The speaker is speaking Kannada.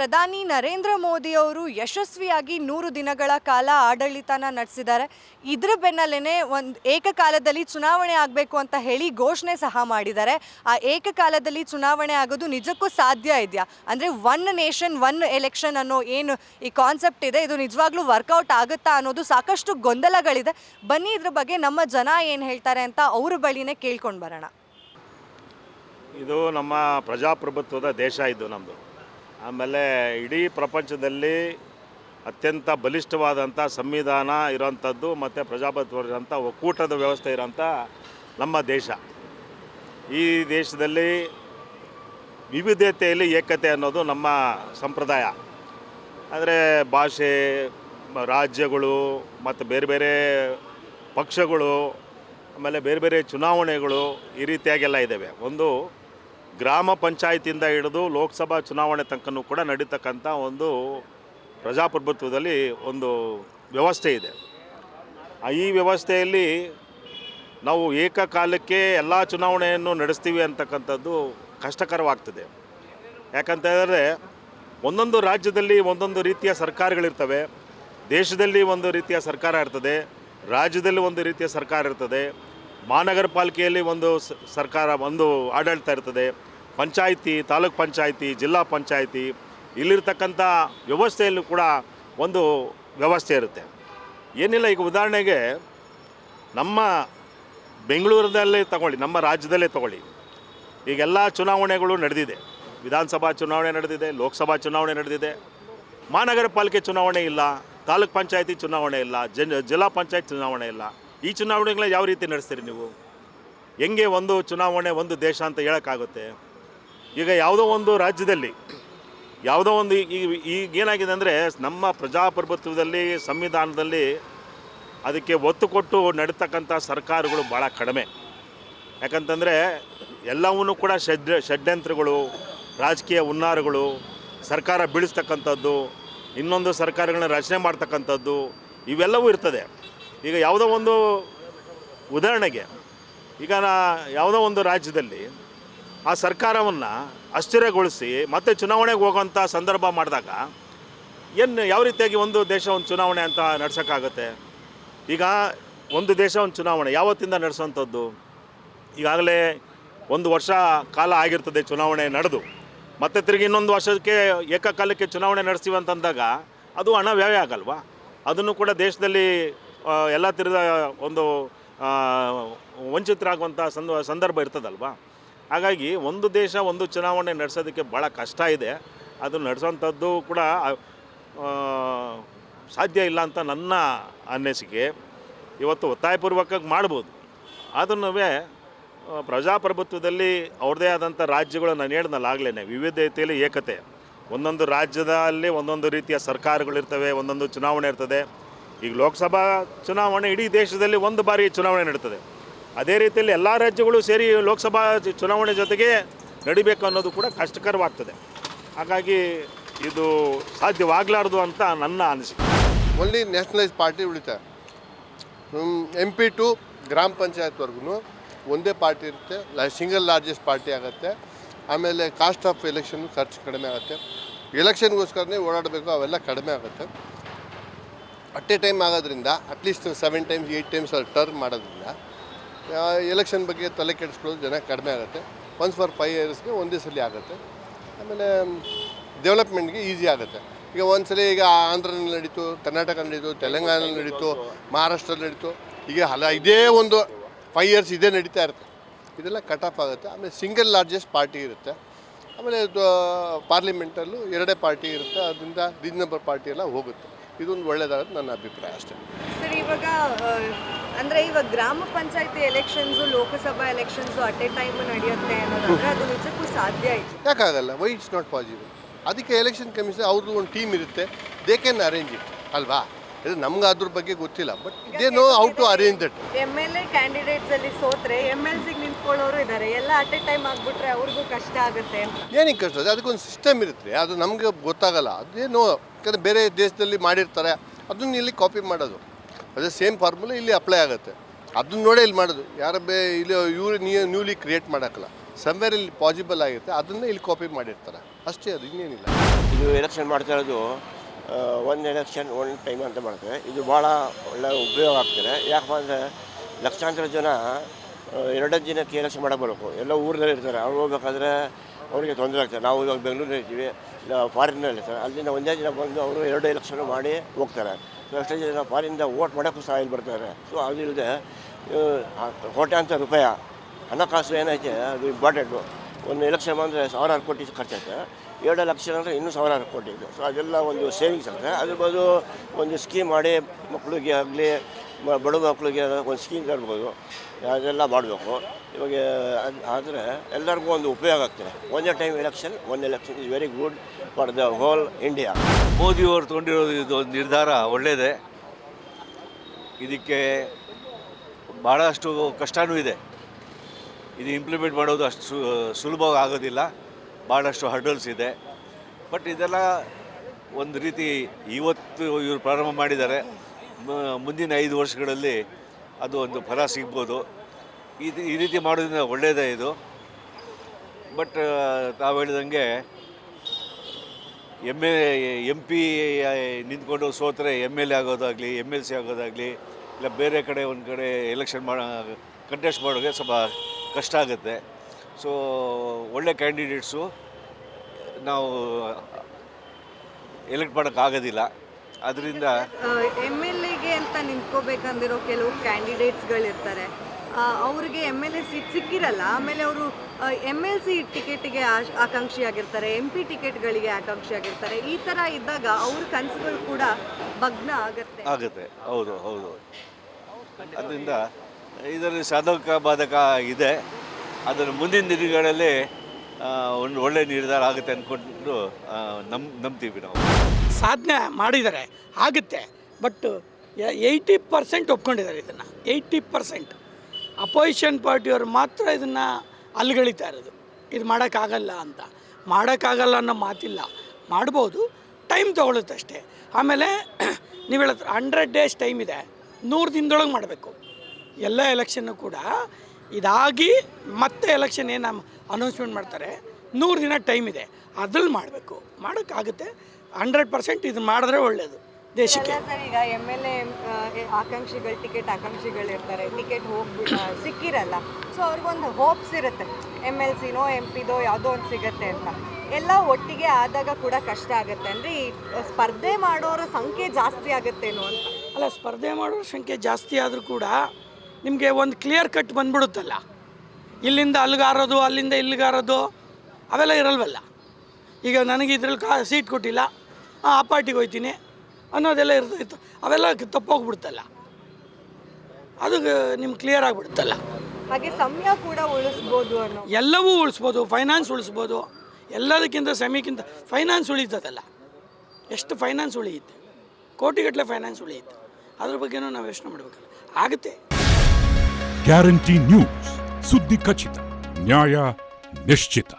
ಪ್ರಧಾನಿ ನರೇಂದ್ರ ಮೋದಿ ಅವರು ಯಶಸ್ವಿಯಾಗಿ ನೂರು ದಿನಗಳ ಕಾಲ ಆಡಳಿತನ ನಡೆಸಿದ್ದಾರೆ. ಇದ್ರ ಬೆನ್ನಲ್ಲೇ ಒಂದು ಏಕಕಾಲದಲ್ಲಿ ಚುನಾವಣೆ ಆಗಬೇಕು ಅಂತ ಹೇಳಿ ಘೋಷಣೆ ಸಹ ಮಾಡಿದ್ದಾರೆ. ಆ ಏಕಕಾಲದಲ್ಲಿ ಚುನಾವಣೆ ಆಗೋದು ನಿಜಕ್ಕೂ ಸಾಧ್ಯ ಇದೆಯಾ? ಅಂದರೆ ಒನ್ ನೇಷನ್ ಒನ್ ಎಲೆಕ್ಷನ್ ಅನ್ನೋ ಏನು ಈ ಕಾನ್ಸೆಪ್ಟ್ ಇದೆ? ಇದು ನಿಜವಾಗ್ಲೂ ವರ್ಕೌಟ್ ಆಗುತ್ತಾ ಅನ್ನೋದು ಸಾಕಷ್ಟು ಗೊಂದಲಗಳಿದೆ. ಬನ್ನಿ ಇದ್ರ ಬಗ್ಗೆ ನಮ್ಮ ಜನ ಏನು ಹೇಳ್ತಾರೆ ಅಂತ ಅವ್ರ ಬಳಿನೇ ಕೇಳ್ಕೊಂಡು ಬರೋಣ. ಇದು ನಮ್ಮ ಪ್ರಜಾಪ್ರಭುತ್ವದ ದೇಶ ಇದು ನಮ್ಮದು ಆಮೇಲೆ ಇಡೀ ಪ್ರಪಂಚದಲ್ಲಿ ಅತ್ಯಂತ ಬಲಿಷ್ಠವಾದಂಥ ಸಂವಿಧಾನ ಇರೋಂಥದ್ದು ಮತ್ತು ಪ್ರಜಾಪ್ರಭುತ್ವ ಇರೋಂಥ ಒಕ್ಕೂಟದ ವ್ಯವಸ್ಥೆ ಇರೋಂಥ ನಮ್ಮ ದೇಶ. ಈ ದೇಶದಲ್ಲಿ ವಿವಿಧತೆಯಲ್ಲಿ ಏಕತೆ ಅನ್ನೋದು ನಮ್ಮ ಸಂಪ್ರದಾಯ. ಆದರೆ ಭಾಷೆ, ರಾಜ್ಯಗಳು ಮತ್ತು ಬೇರೆ ಬೇರೆ ಪಕ್ಷಗಳು, ಆಮೇಲೆ ಬೇರೆ ಬೇರೆ ಚುನಾವಣೆಗಳು ಈ ರೀತಿಯಾಗೆಲ್ಲ ಇದ್ದಾವೆ. ಒಂದು ಗ್ರಾಮ ಪಂಚಾಯತಿಯಿಂದ ಹಿಡಿದು ಲೋಕಸಭಾ ಚುನಾವಣೆ ತನಕನೂ ಕೂಡ ನಡೀತಕ್ಕಂಥ ಒಂದು ಪ್ರಜಾಪ್ರಭುತ್ವದಲ್ಲಿ ಒಂದು ವ್ಯವಸ್ಥೆ ಇದೆ. ಈ ವ್ಯವಸ್ಥೆಯಲ್ಲಿ ನಾವು ಏಕಕಾಲಕ್ಕೆ ಎಲ್ಲ ಚುನಾವಣೆಯನ್ನು ನಡೆಸ್ತೀವಿ ಅಂತಕ್ಕಂಥದ್ದು ಕಷ್ಟಕರವಾಗ್ತದೆ. ಯಾಕಂತ ಹೇಳಿದ್ರೆ ಒಂದೊಂದು ರಾಜ್ಯದಲ್ಲಿ ಒಂದೊಂದು ರೀತಿಯ ಸರ್ಕಾರಗಳಿರ್ತವೆ. ದೇಶದಲ್ಲಿ ಒಂದು ರೀತಿಯ ಸರ್ಕಾರ ಇರ್ತದೆ. ರಾಜ್ಯದಲ್ಲಿ ಒಂದು ರೀತಿಯ ಸರ್ಕಾರ ಇರ್ತದೆ. ಮಹಾನಗರ ಪಾಲಿಕೆಯಲ್ಲಿ ಒಂದು ಸರ್ಕಾರ, ಒಂದು ಆಡಳಿತ ಇರ್ತದೆ. ಪಂಚಾಯಿತಿ, ತಾಲೂಕ್ ಪಂಚಾಯಿತಿ, ಜಿಲ್ಲಾ ಪಂಚಾಯಿತಿ, ಇಲ್ಲಿರ್ತಕ್ಕಂಥ ವ್ಯವಸ್ಥೆಯಲ್ಲೂ ಕೂಡ ಒಂದು ವ್ಯವಸ್ಥೆ ಇರುತ್ತೆ. ಏನಿಲ್ಲ, ಈಗ ಉದಾಹರಣೆಗೆ ನಮ್ಮ ಬೆಂಗಳೂರದಲ್ಲೇ ತಗೊಳ್ಳಿ, ನಮ್ಮ ರಾಜ್ಯದಲ್ಲೇ ತಗೊಳ್ಳಿ. ಈಗೆಲ್ಲ ಚುನಾವಣೆಗಳು ನಡೆದಿದೆ. ವಿಧಾನಸಭಾ ಚುನಾವಣೆ ನಡೆದಿದೆ, ಲೋಕಸಭಾ ಚುನಾವಣೆ ನಡೆದಿದೆ. ಮಹಾನಗರ ಪಾಲಿಕೆ ಚುನಾವಣೆ ಇಲ್ಲ, ತಾಲೂಕು ಪಂಚಾಯಿತಿ ಚುನಾವಣೆ ಇಲ್ಲ, ಜನ್, ಜಿಲ್ಲಾ ಪಂಚಾಯತ್ ಚುನಾವಣೆ ಇಲ್ಲ. ಈ ಚುನಾವಣೆಗಳನ್ನ ಯಾವ ರೀತಿ ನಡೆಸ್ತೀರಿ ನೀವು? ಹೆಂಗೆ ಒಂದು ಚುನಾವಣೆ, ಒಂದು ದೇಶ ಅಂತ ಹೇಳೋಕ್ಕಾಗುತ್ತೆ? ಈಗ ಯಾವುದೋ ಒಂದು ರಾಜ್ಯದಲ್ಲಿ, ಯಾವುದೋ ಒಂದು ಈಗ ಈಗ ಏನಾಗಿದೆ ಅಂದರೆ ನಮ್ಮ ಪ್ರಜಾಪ್ರಭುತ್ವದಲ್ಲಿ, ಸಂವಿಧಾನದಲ್ಲಿ ಅದಕ್ಕೆ ಒತ್ತು ಕೊಟ್ಟು ನಡೀತಕ್ಕಂಥ ಸರ್ಕಾರಗಳು ಭಾಳ ಕಡಿಮೆ. ಯಾಕಂತಂದರೆ ಎಲ್ಲವನ್ನೂ ಕೂಡ ಷಡ್, ಷಡ್ಯಂತ್ರಗಳು, ರಾಜಕೀಯ ಹುನ್ನಾರಗಳು, ಸರ್ಕಾರ ಬೀಳಿಸ್ತಕ್ಕಂಥದ್ದು, ಇನ್ನೊಂದು ಸರ್ಕಾರಗಳನ್ನ ರಚನೆ ಮಾಡ್ತಕ್ಕಂಥದ್ದು, ಇವೆಲ್ಲವೂ ಇರ್ತದೆ. ಈಗ ಯಾವುದೋ ಒಂದು ಉದಾಹರಣೆಗೆ, ಈಗ ನಾ ಯಾವುದೋ ಒಂದು ರಾಜ್ಯದಲ್ಲಿ ಆ ಸರ್ಕಾರವನ್ನು ಅಸ್ಥಿರಗೊಳಿಸಿ ಮತ್ತೆ ಚುನಾವಣೆಗೆ ಹೋಗುವಂಥ ಸಂದರ್ಭ ಮಾಡಿದಾಗ ಏನು ಯಾವ ರೀತಿಯಾಗಿ ಒಂದು ದೇಶ ಒಂದು ಚುನಾವಣೆ ಅಂತ ನಡೆಸೋಕ್ಕಾಗುತ್ತೆ? ಈಗ ಒಂದು ದೇಶ ಒಂದು ಚುನಾವಣೆ, ಯಾವತ್ತಿಂದ ನಡೆಸೋಂಥದ್ದು ಈಗಾಗಲೇ ಒಂದು ವರ್ಷ ಕಾಲ ಆಗಿರ್ತದೆ ಚುನಾವಣೆ ನಡೆದು. ಮತ್ತೆ ತಿರುಗಿ ಇನ್ನೊಂದು ವರ್ಷಕ್ಕೆ ಏಕಕಾಲಕ್ಕೆ ಚುನಾವಣೆ ನಡೆಸ್ತೀವಿ ಅಂತಂದಾಗ ಅದು ಹಣ ವ್ಯಯ ಆಗಲ್ವಾ? ಅದನ್ನು ಕೂಡ ದೇಶದಲ್ಲಿ ಎಲ್ಲ ತಿರುದ ಒಂದು ವಂಚಿತರಾಗುವಂಥ ಸಂದ, ಸಂದರ್ಭ ಇರ್ತದಲ್ವಾ? ಹಾಗಾಗಿ ಒಂದು ದೇಶ ಒಂದು ಚುನಾವಣೆ ನಡೆಸೋದಕ್ಕೆ ಭಾಳ ಕಷ್ಟ ಇದೆ. ಅದು ನಡೆಸೋಂಥದ್ದು ಕೂಡ ಸಾಧ್ಯ ಇಲ್ಲ ಅಂತ ನನ್ನ ಅನಿಸಿಕೆ ಇವತ್ತು ಒತ್ತಾಯಪೂರ್ವಕವಾಗಿ ಮಾಡ್ಬೋದು. ಅದನ್ನು ಪ್ರಜಾಪ್ರಭುತ್ವದಲ್ಲಿ ಅವ್ರದ್ದೇ ಆದಂಥ ರಾಜ್ಯಗಳು ನಾನು ಹೇಳ್ದಲ್ಲ ಆಗಲೇ ವಿವಿಧತೆಯಲ್ಲಿ ಏಕತೆ. ಒಂದೊಂದು ರಾಜ್ಯದಲ್ಲಿ ಒಂದೊಂದು ರೀತಿಯ ಸರ್ಕಾರಗಳಿರ್ತವೆ ಒಂದೊಂದು ಚುನಾವಣೆ ಇರ್ತದೆ. ಈಗ ಲೋಕಸಭಾ ಚುನಾವಣೆ ಇಡೀ ದೇಶದಲ್ಲಿ ಒಂದು ಬಾರಿ ಚುನಾವಣೆ ನಡೀತದೆ. ಅದೇ ರೀತಿಯಲ್ಲಿ ಎಲ್ಲ ರಾಜ್ಯಗಳು ಸೇರಿ ಲೋಕಸಭಾ ಚುನಾವಣೆ ಜೊತೆಗೆ ನಡಿಬೇಕು ಅನ್ನೋದು ಕೂಡ ಕಷ್ಟಕರವಾಗ್ತದೆ. ಹಾಗಾಗಿ ಇದು ಸಾಧ್ಯವಾಗಲಾರ್ದು ಅಂತ ನನ್ನ ಅನಿಸಿಕೆ. ಓನ್ಲಿ ನ್ಯಾಷನಲೈಸ್ ಪಾರ್ಟಿ ಉಳಿತಾರೆ ಎಂ ಪಿ ಟು ಗ್ರಾಮ ಪಂಚಾಯತ್ವರೆಗೂ ಒಂದೇ ಪಾರ್ಟಿ ಇರುತ್ತೆ ಸಿಂಗಲ್ ಲಾರ್ಜೆಸ್ಟ್ ಪಾರ್ಟಿ ಆಗುತ್ತೆ. ಆಮೇಲೆ ಕಾಸ್ಟ್ ಆಫ್ ಎಲೆಕ್ಷನ್ ಖರ್ಚು ಕಡಿಮೆ ಆಗುತ್ತೆ. ಎಲೆಕ್ಷನ್ಗೋಸ್ಕರನೇ ಓಡಾಡಬೇಕು, ಅವೆಲ್ಲ ಕಡಿಮೆ ಆಗುತ್ತೆ. ಅಟ್ ಎ ಟೈಮ್ ಆಗೋದ್ರಿಂದ at least seven times eight times turn ಮಾಡೋದ್ರಿಂದ ಎಲೆಕ್ಷನ್ ಬಗ್ಗೆ ತಲೆ ಕೆಡಿಸ್ಕೊಳ್ಳೋದು ಜನ ಕಡಿಮೆ ಆಗುತ್ತೆ. ಒನ್ಸ್ ಫಾರ್ ಫೈವ್ ಇಯರ್ಸ್ಗೆ ಒಂದೇ ಸಲ ಆಗುತ್ತೆ. ಆಮೇಲೆ ಡೆವಲಪ್ಮೆಂಟ್ಗೆ ಈಸಿ ಆಗುತ್ತೆ. ಈಗ ಒಂದ್ಸಲಿ ಈಗ ಆಂಧ್ರನಲ್ಲಿ ನಡೀತು ಕರ್ನಾಟಕ ನಡೀತು, ತೆಲಂಗಾಣದಲ್ಲಿ ನಡೀತು, ಮಹಾರಾಷ್ಟ್ರದಲ್ಲಿ ನಡೀತು, ಈಗ ಹಲ, ಇದೇ ಒಂದು ಫೈವ್ ಇಯರ್ಸ್ ಇದೇ ನಡೀತಾ ಇರುತ್ತೆ. ಇದೆಲ್ಲ ಕಟ್ ಆಫ್ ಆಗುತ್ತೆ. ಆಮೇಲೆ ಸಿಂಗಲ್ ಲಾರ್ಜೆಸ್ಟ್ ಪಾರ್ಟಿ ಇರುತ್ತೆ. ಆಮೇಲೆ ಪಾರ್ಲಿಮೆಂಟಲ್ಲೂ ಎರಡೇ ಪಾರ್ಟಿ ಇರುತ್ತೆ. ಅದರಿಂದ ರೀಸನಬಲ್ ಪಾರ್ಟಿ ಎಲ್ಲ ಹೋಗುತ್ತೆ. ಇದೊಂದು ಒಳ್ಳೆಯದಾಗುತ್ತೆ ನನ್ನ ಅಭಿಪ್ರಾಯ ಅಷ್ಟೇ. ಇವಾಗ ಅಂದ್ರೆ ಇವಾಗ ಗ್ರಾಮ ಪಂಚಾಯತಿ elections Lok Sabha elections at a time ನಡೆಯುತ್ತೆ ಅನ್ನೋದಾದ್ರೆ ಅದು ನಿಜಕ್ಕೂ ಸಾಧ್ಯ ಇದೆ ಯಾಕಾಗಲ್ಲ ವೈ ಇಟ್ಸ್ ನಾಟ್ ಪಾಸಿಬಲ್ ಅದಕ್ಕೆ ಎಲೆಕ್ಷನ್ ಕಮಿಷನ್ ಅವ್ರದ್ದು ಒಂದು ಟೀಮ್ ಇರುತ್ತೆ. ದೇ ಕ್ಯಾನ್ ಅರೇಂಜ್ ಇಟ್ ಅಲ್ವಾ? ಇದು ನಮ್ಗೆ ಅದ್ರ ಬಗ್ಗೆ ಗೊತ್ತಿಲ್ಲ. But they know how to arrange that M L A candidates ಅಲ್ಲಿ ಸೋತ್ರೆ ಎಂ ಎಲ್ ಸಿಗೆ ನಿಂತ್ಕೊಳ್ಳೋರು ಇದ್ದಾರೆ ಎಲ್ಲ ಅಟ್ ಎ ಟೈಮ್ ಆಗ್ಬಿಟ್ರೆ ಅವ್ರಿಗೂ ಕಷ್ಟ ಆಗುತ್ತೆ ಏನಕ್ಕೆ ಕಷ್ಟ ಅದಕ್ಕೊಂದು ಸಿಸ್ಟಮ್ ಇರುತ್ತೆ. ಅದು ನಮಗೆ ಗೊತ್ತಾಗಲ್ಲ. ಅದೇನೋ ಯಾಕಂದರೆ ಬೇರೆ ದೇಶದಲ್ಲಿ ಮಾಡಿರ್ತಾರೆ. ಅದನ್ನ ಇಲ್ಲಿ ಕಾಪಿ ಮಾಡೋದು. ಅದೇ ಸೇಮ್ ಫಾರ್ಮುಲಾ ಇಲ್ಲಿ ಅಪ್ಲೈ ಆಗುತ್ತೆ. ಅದನ್ನ ನೋಡೇ ಇಲ್ಲಿ ಮಾಡೋದು. ಯಾರ ಬೇ ಇಲ್ಲಿ ಇವ್ರು ನ್ಯೂಲಿ ಕ್ರಿಯೇಟ್ ಮಾಡೋಕ್ಕಲ್ಲ. ಸಮ್ವೇರ್ ಇಲ್ಲಿ ಪಾಸಿಬಲ್ ಆಗಿರುತ್ತೆ ಅದನ್ನೇ ಇಲ್ಲಿ ಕಾಪಿ ಮಾಡಿರ್ತಾರೆ. ಅಷ್ಟೇ ಅದು, ಇನ್ನೇನಿಲ್ಲ. ಇದು ಎಲೆಕ್ಷನ್ ಮಾಡ್ತಾ ಇರೋದು ಒಂದು ಎಲೆಕ್ಷನ್ ಒನ್ ಟೈಮ್ ಅಂತ ಮಾಡ್ತಾರೆ. ಇದು ಭಾಳ ಒಳ್ಳೆ ಉಪಯೋಗ ಆಗ್ತದೆ. ಯಾಕಪ್ಪ ಅಂದರೆ ಲಕ್ಷಾಂತರ ಜನ ಎರಡನೇ ಎರಡೇ ದಿನಕ್ಕೆ ಎಲೆಕ್ಷನ್ ಮಾಡಕ್ಕೆ ಬರಬೇಕು. ಎಲ್ಲ ಊರಲ್ಲಿ ಇರ್ತಾರೆ. ಅವ್ರು ಹೋಗ್ಬೇಕಾದ್ರೆ ಅವರಿಗೆ ತೊಂದರೆ ಆಗ್ತದೆ. ನಾವು ಇವಾಗ ಬೆಂಗಳೂರಲ್ಲಿ ಇರ್ತೀವಿ ಇಲ್ಲ ಫಾರಿನ್ನಲ್ಲಿ ಇರ್ತಾರೆ ಅಲ್ಲಿಂದ ಒಂದೇ ದಿನ ಬಂದು ಅವರು ಎರಡು ಎಲೆಕ್ಷನ್ ಮಾಡಿ ಹೋಗ್ತಾರೆ. ಸೊ ಎಷ್ಟೋ ಜನ ಫಾರಿನಿಂದ ವೋಟ್ ಮಾಡೋಕ್ಕೂ ಸಹ ಇಲ್ಲಿ ಬರ್ತಾರೆ. ಸೊ ಅದಿಲ್ಲದೆ ಕೋಟ್ಯಾಂತರ ರೂಪಾಯಿ ಹಣಕಾಸು ಏನೈತೆ ಅದು ಇಂಪಾರ್ಟೆಂಟು ಒಂದು ಎಲೆಕ್ಷನ್ ಬಂದರೆ ಸಾವಿರಾರು ಕೋಟಿ ಖರ್ಚಾಯ್ತು ಎರಡು ಲಕ್ಷ ಅಂದರೆ ಇನ್ನೂ ಸಾವಿರಾರು ಕೋಟಿ ಇದೆ. ಸೊ ಅದೆಲ್ಲ ಒಂದು ಸೇವಿಂಗ್ಸ್ ಅಂದರೆ ಅದ್ರ ಬದಲು ಒಂದು ಸ್ಕೀಮ್ ಮಾಡಿ ಮಕ್ಕಳಿಗೆ ಆಗಲಿ ಬಡ ಮಕ್ಕಳಿಗೆ ಒಂದು ಸ್ಕೀಮ್ ತರ್ಬೋದು ಅದೆಲ್ಲ ಮಾಡಬೇಕು. ಇವಾಗ ಆದರೆ ಎಲ್ಲರಿಗೂ ಒಂದು ಉಪಯೋಗ ಆಗ್ತದೆ. ಒಂದೇ time election one election is very good for the whole India ಮೋದಿಯವರು ತೊಗೊಂಡಿರೋದು ಇದು ಒಂದು ನಿರ್ಧಾರ ಒಳ್ಳೆಯದೇ ಇದಕ್ಕೆ ಭಾಳಷ್ಟು ಕಷ್ಟವೂ ಇದೆ. ಇದು ಇಂಪ್ಲಿಮೆಂಟ್ ಮಾಡೋದು ಅಷ್ಟು ಸುಲಭವಾಗಿ ಆಗೋದಿಲ್ಲ. ಭಾಳಷ್ಟು ಹರ್ಡಲ್ಸ್ ಇದೆ. ಬಟ್ ಇದೆಲ್ಲ ಒಂದು ರೀತಿ ಇವತ್ತು ಇವರು ಪ್ರಾರಂಭ ಮಾಡಿದ್ದಾರೆ. ಮುಂದಿನ ಐದು ವರ್ಷಗಳಲ್ಲಿ ಅದು ಒಂದು ಫಲ ಸಿಗ್ಬೋದು. ಇದು ಈ ರೀತಿ ಮಾಡೋದ್ರಿಂದ ಒಳ್ಳೆಯದೇ ಇದು. ಬಟ್ ತಾವು ಹೇಳಿದಂಗೆ ಎಂ ಎ ಎಂ ಪಿ ನಿಂತ್ಕೊಂಡು ಸೋತ್ರೆ ಎಂ ಎಲ್ ಎ ಆಗೋದಾಗಲಿ ಎಂ ಎಲ್ ಸಿ ಆಗೋದಾಗಲಿ, ಇಲ್ಲ ಬೇರೆ ಕಡೆ ಒಂದು ಕಡೆ ಎಲೆಕ್ಷನ್ ಮಾಡೋ ಕಂಟೆಸ್ಟ್ ಮಾಡೋಕ್ಕೆ ಸ್ವಲ್ಪ ಕಷ್ಟ ಆಗುತ್ತೆ. ಸೊ, ಒಳ್ಳೆ ಕ್ಯಾಂಡಿಡೇಟ್ಸು ನಾವು ಎಲೆಕ್ಟ್ ಮಾಡೋಕ್ಕಾಗೋದಿಲ್ಲ ಅದರಿಂದ ಎಂ ಎಲ್ ಎಗೆ ಅಂತ ನಿಂತ್ಕೋಬೇಕಂದಿರೋ ಕೆಲವು ಕ್ಯಾಂಡಿಡೇಟ್ಸ್ಗಳಿರ್ತಾರೆ. ಅವ್ರಿಗೆ ಎಂ ಎಲ್ ಎ ಸೀಟ್ ಸಿಕ್ಕಿರಲ್ಲ ಆಮೇಲೆ ಅವರು ಎಂ ಎಲ್ ಸಿ ಟಿಕೆಟ್ಗೆ ಆಕಾಂಕ್ಷಿಯಾಗಿರ್ತಾರೆ ಎಂ ಪಿ ಟಿಕೆಟ್ಗಳಿಗೆ ಆಕಾಂಕ್ಷಿಯಾಗಿರ್ತಾರೆ ಈ ಥರ ಇದ್ದಾಗ ಅವ್ರ ಕನಸುಗಳು ಕೂಡ ಭಗ್ನ ಆಗುತ್ತೆ. ಆಗುತ್ತೆ. ಹೌದು ಹೌದು. ಅದರಿಂದ ಇದರಲ್ಲಿ ಸಾಧಕ ಬಾಧಕ ಇದೆ ಅದರ ಮುಂದಿನ ದಿನಗಳಲ್ಲಿ ಒಂದು ಒಳ್ಳೆ ನಿರ್ಧಾರ ಆಗುತ್ತೆ ಅಂದ್ಕೊಂಡು ನಮ್ ನಂಬ್ತೀವಿ ನಾವು. ಸಾಧನೆ ಮಾಡಿದ್ದಾರೆ ಆಗುತ್ತೆ ಬಟ್ ಏಯ್ಟಿ ಪರ್ಸೆಂಟ್ ಒಪ್ಕೊಂಡಿದ್ದಾರೆ ಇದನ್ನು. ಏಯ್ಟಿ ಪರ್ಸೆಂಟ್ ಅಪೋಸಿಷನ್ ಪಾರ್ಟಿಯವರು ಮಾತ್ರ ಇದನ್ನು ಅಲ್ಗಳಿತಾ ಇರೋದು. ಇದು ಮಾಡೋಕ್ಕಾಗಲ್ಲ ಅಂತ. ಮಾಡೋಕ್ಕಾಗಲ್ಲ ಅನ್ನೋ ಮಾತಿಲ್ಲ. ಮಾಡ್ಬೋದು. ಟೈಮ್ ತೊಗೊಳುತ್ತೆ ಅಷ್ಟೇ. ಆಮೇಲೆ ನೀವು ಹೇಳತ್ರ ಹಂಡ್ರೆಡ್ ಡೇಸ್ ಟೈಮ್ ಇದೆ. ನೂರು ದಿನದೊಳಗೆ ಮಾಡಬೇಕು. ಎಲ್ಲ ಎಲೆಕ್ಷನ್ನು ಕೂಡ ಇದಾಗಿ ಮತ್ತೆ ಎಲೆಕ್ಷನ್ ಏನು ಅನೌನ್ಸ್ಮೆಂಟ್ ಮಾಡ್ತಾರೆ. ನೂರು ದಿನ ಟೈಮ್ ಇದೆ. ಅದ್ರಲ್ಲಿ ಮಾಡಬೇಕು. ಮಾಡೋಕ್ಕಾಗುತ್ತೆ. ಹಂಡ್ರೆಡ್ ಪರ್ಸೆಂಟ್ ಇದು ಮಾಡಿದ್ರೆ ಒಳ್ಳೆಯದು ದೇಶಕ್ಕೆ. ಈಗ ಎಂ ಎಲ್ ಎ ಆಕಾಂಕ್ಷಿಗಳು ಟಿಕೆಟ್ ಆಕಾಂಕ್ಷಿಗಳು ಇರ್ತಾರೆ. ಟಿಕೆಟ್ ಹೋಗಿ ಸಿಕ್ಕಿರಲ್ಲ. ಸೊ ಅವ್ರಿಗೊಂದು ಹೋಪ್ಸ್ ಇರುತ್ತೆ. ಎಂ ಎಲ್ ಸಿನೋ ಎಂ ಪಿದೋ ಯಾವುದೋ ಒಂದು ಸಿಗತ್ತೆ ಅಂತ. ಎಲ್ಲ ಒಟ್ಟಿಗೆ ಆದಾಗ ಕೂಡ ಕಷ್ಟ ಆಗುತ್ತೆ. ಅಂದರೆ ಈ ಸ್ಪರ್ಧೆ ಮಾಡೋರ ಸಂಖ್ಯೆ ಜಾಸ್ತಿ ಆಗುತ್ತೇನೋ ಅಂತ. ಅಲ್ಲ ಸ್ಪರ್ಧೆ ಮಾಡೋರ ಸಂಖ್ಯೆ ಜಾಸ್ತಿ ಆದರೂ ಕೂಡ ನಿಮಗೆ ಒಂದು ಕ್ಲಿಯರ್ ಕಟ್ ಬಂದ್ಬಿಡುತ್ತಲ್ಲ. ಇಲ್ಲಿಂದ ಅಲ್ಲಿಗಾರೋದು ಅಲ್ಲಿಂದ ಇಲ್ಲಿಗಾರೋದು ಅವೆಲ್ಲ ಇರಲ್ವಲ್ಲ. ಈಗ ನನಗೆ ಇದ್ರಲ್ಲಿ ಕಾ ಸೀಟ್ ಕೊಟ್ಟಿಲ್ಲ. ಆ, ಆ ಪಾರ್ಟಿಗೆ ಹೋಗ್ತೀನಿ ಅನ್ನೋದೆಲ್ಲ ಇರ್ತಿತ್ತು ಅವೆಲ್ಲ ತಪ್ಪೋಗ್ಬಿಡ್ತಲ್ಲ. ಅದು ನಿಮ್ಗೆ ಕ್ಲಿಯರ್ ಆಗಿಬಿಡುತ್ತಲ್ಲ ಹಾಗೆ ಸಮಯ ಕೂಡ ಉಳಿಸ್ಬೋದು ಅನ್ನೋ ಎಲ್ಲವೂ ಉಳಿಸ್ಬೋದು ಫೈನಾನ್ಸ್ ಉಳಿಸ್ಬೋದು. ಎಲ್ಲದಕ್ಕಿಂತ ಸಮಯಕ್ಕಿಂತ ಫೈನಾನ್ಸ್ ಉಳಿತದಲ್ಲ. ಎಷ್ಟು ಫೈನಾನ್ಸ್ ಉಳಿಯುತ್ತೆ? ಕೋಟಿಗಟ್ಟಲೆ ಫೈನಾನ್ಸ್ ಉಳಿಯುತ್ತೆ. ಅದ್ರ ಬಗ್ಗೆನೂ ನಾವು ಯೋಚನೆ ಮಾಡಬೇಕಲ್ಲ. ಆಗುತ್ತೆ. ಗ್ಯಾರಂಟಿ ನ್ಯೂಸ್ ಸುದ್ದಿ ಖಚಿತ ನ್ಯಾಯ ನಿಶ್ಚಿತ